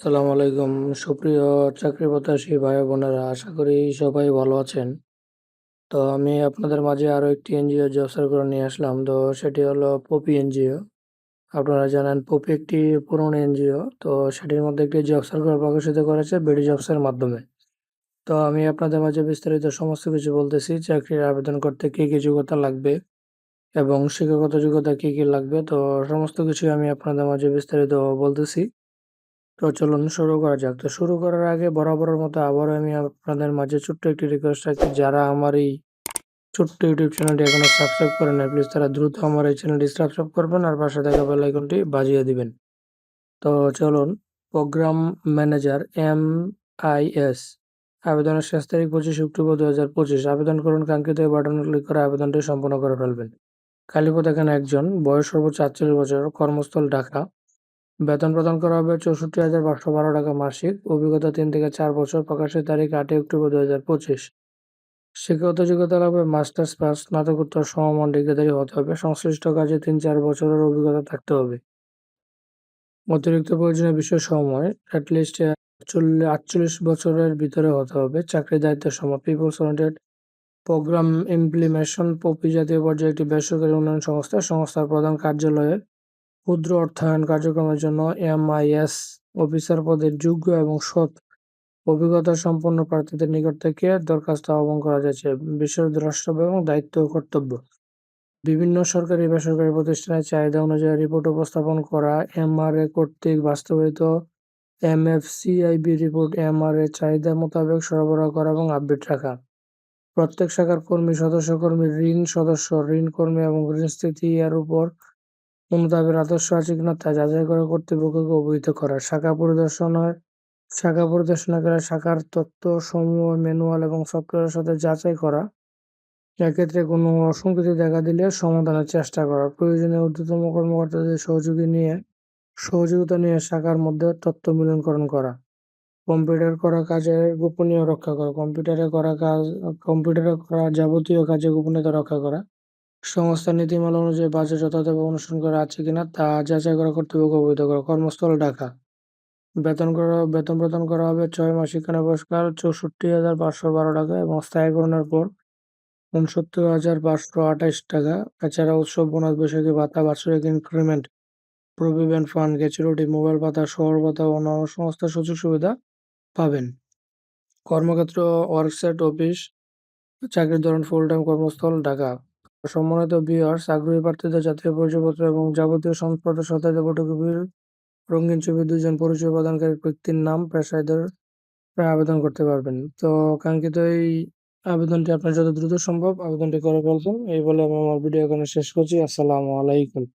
সালাম আলাইকুম। সুপ্রিয় চাকরি প্রত্যাশী ভাই বোনেরা, আশা করি সবাই ভালো আছেন। তো আমি আপনাদের মাঝে আরও একটি এনজিও জব সার্কুলার নিয়ে আসলাম। তো সেটি হলো পপি এনজিও। আপনারা জানেন পপি একটি পুরনো এনজিও। তো সেটির মধ্যে একটি জব সার্কুলার প্রকাশিত করেছে বিডি জবসের মাধ্যমে। তো আমি আপনাদের মাঝে বিস্তারিত সমস্ত কিছু বলতেছি। চাকরির আবেদন করতে কী কী যোগ্যতা লাগবে এবং শিক্ষাগত যোগ্যতা কী কী লাগবে, তো সমস্ত কিছু আমি আপনাদের মাঝে বিস্তারিত বলতেছি। তো চলুন শুরু করা যাক। তো শুরু করার আগে বরাবরের মতো আবারও আমি আপনাদের মাঝে ছোট্ট একটি রিকোয়েস্ট রাখছি। যারা আমার এই ছোট্ট ইউটিউব চ্যানেলটি এখনও সাবস্ক্রাইব করেন না প্লিজ তারা দ্রুত আমার এই চ্যানেলটি সাবস্ক্রাইব করবেন আর পাশে থাকা বেল আইকনটি বাজিয়ে দিবেন। তো চলুন program manager M I S আবেদনের শেষ তারিখ পঁচিশে অক্টোবর দু হাজার পঁচিশ। আবেদন করুন, কাঙ্ক্ষিত বাটনে ক্লিক করে আবেদনটি সম্পন্ন করে ফেলবেন। কালীপদ এখানে একজন, বয়স সর্বোচ্চ আটচল্লিশ বছর, কর্মস্থল ঢাকা। বেতন প্রদান করা হবে চৌষট্টি হাজার পাঁচশো বারো টাকা মাসিক। অভিজ্ঞতা তিন থেকে চার বছর। প্রকাশের তারিখ আটই অক্টোবর দু হাজার পঁচিশ। শিক্ষাগত যোগ্যতা লাগবে মাস্টার্স পাস, স্নাতকোত্তর, সমমান ডিগ্রিধারী হতে হবে। সংশ্লিষ্ট কাজে তিন চার বছরের অভিজ্ঞতা থাকতে হবে। অতিরিক্ত প্রয়োজনীয় বিষয় সময় অ্যাটলিস্ট আটচল্লিশ বছরের ভিতরে হতে হবে। চাকরির দায়িত্বের সময় peoples oriented program implementation POPI জাতীয় পর্যায়ে একটি বেসরকারি উন্নয়ন সংস্থা, সংস্থার প্রধান কার্যালয়ে ক্ষুদ্র অর্থায়ন কার্যক্রমের জন্য এমআইএস অফিসার পদের যোগ্য এবং সৎ অভিজ্ঞতা সম্পন্ন প্রার্থীদের নিকট থেকে দরখাস্ত আহ্বান করা যাচ্ছে। বিশ্বের দ্রষ্টব্য এবং দায়িত্ব কর্তব্য। বিভিন্ন সরকারি বেসরকারি প্রতিষ্ঠানের চাহিদা অনুযায়ী রিপোর্ট উপস্থাপন করা এমআরএ কর্তৃক বাস্তবায়িত এমএফসিআইবি রিপোর্ট এমআরএ চাহিদা মোতাবেক সরবরাহ করা এবং আপডেট রাখা। প্রত্যেক শাখার কর্মী সদস্য কর্মী ঋণ সদস্য ঋণ কর্মী এবং ঋণ স্থিতি এর উপর অনুতাপের আদর্শ আছে কিনা তা যাচাই করে কর্তৃপক্ষকে অবহিত করা শাখা পরিদর্শনের শাখা পরিদর্শনকারী শাখার তথ্য সমূহ ম্যানুয়াল এবং সফটওয়্যারের সাথে যাচাই করা। এক্ষেত্রে কোনো অসঙ্গতি দেখা দিলে সমাধানের চেষ্টা করা। প্রয়োজনীয় ঊর্ধ্বতম কর্মকর্তাদের সহযোগী নিয়ে সহযোগিতা নিয়ে শাখার মধ্যে তথ্য মিলনকরণ করা। কম্পিউটার করা কাজে গোপনীয় রক্ষা করা। কম্পিউটারে করা কাজ কম্পিউটারে করা যাবতীয় কাজে গোপনীয়তা রক্ষা করা। সংস্থার নীতিমালা অনুযায়ী বাজেট যথাযথভাবে অনুসরণ করা আছে কিনা তা যাচাই করা, কর্তৃপক্ষ অবহিত করা। কর্মস্থল ঢাকা। বেতন করা, বেতন প্রদান করা হবে ছয় মাস শিক্ষানা পুরস্কার চৌষট্টি হাজার পাঁচশো বারো টাকা এবং স্থায়ীকরণের পর উনসত্তর হাজার পাঁচশো আঠাশ টাকা। এছাড়া উৎসব, বোনাস, বৈশাখী ভাতা, বাৎসরিক increment provident fund gratuity mobile ভাতা, শহর ভাতা ও অন্যান্য সংস্থা সুযোগ সুবিধা পাবেন। কর্মক্ষেত্র ওয়ার্কসাইট অফিস চাকরির ধরন ফুল টাইম কর্মস্থল, ঢাকা। সম্মানিত ভিউয়ার্স আগ্রহী প্রার্থীদের জাতীয় পরিচয়পত্র এবং যাবতীয় সংবাদপত্র সত্যায়িত ফটোকপির রঙিন ছবি দুজন পরিচয় প্রদানকারী ব্যক্তির নাম পেশাদের আবেদন করতে পারবেন। তো কাঙ্ক্ষিত এই আবেদনটি আপনার যত দ্রুত সম্ভব আবেদনটি করে ফেলবেন। এই বলে আমি আমার ভিডিও এখানে শেষ করছি। আসসালামু আলাইকুম।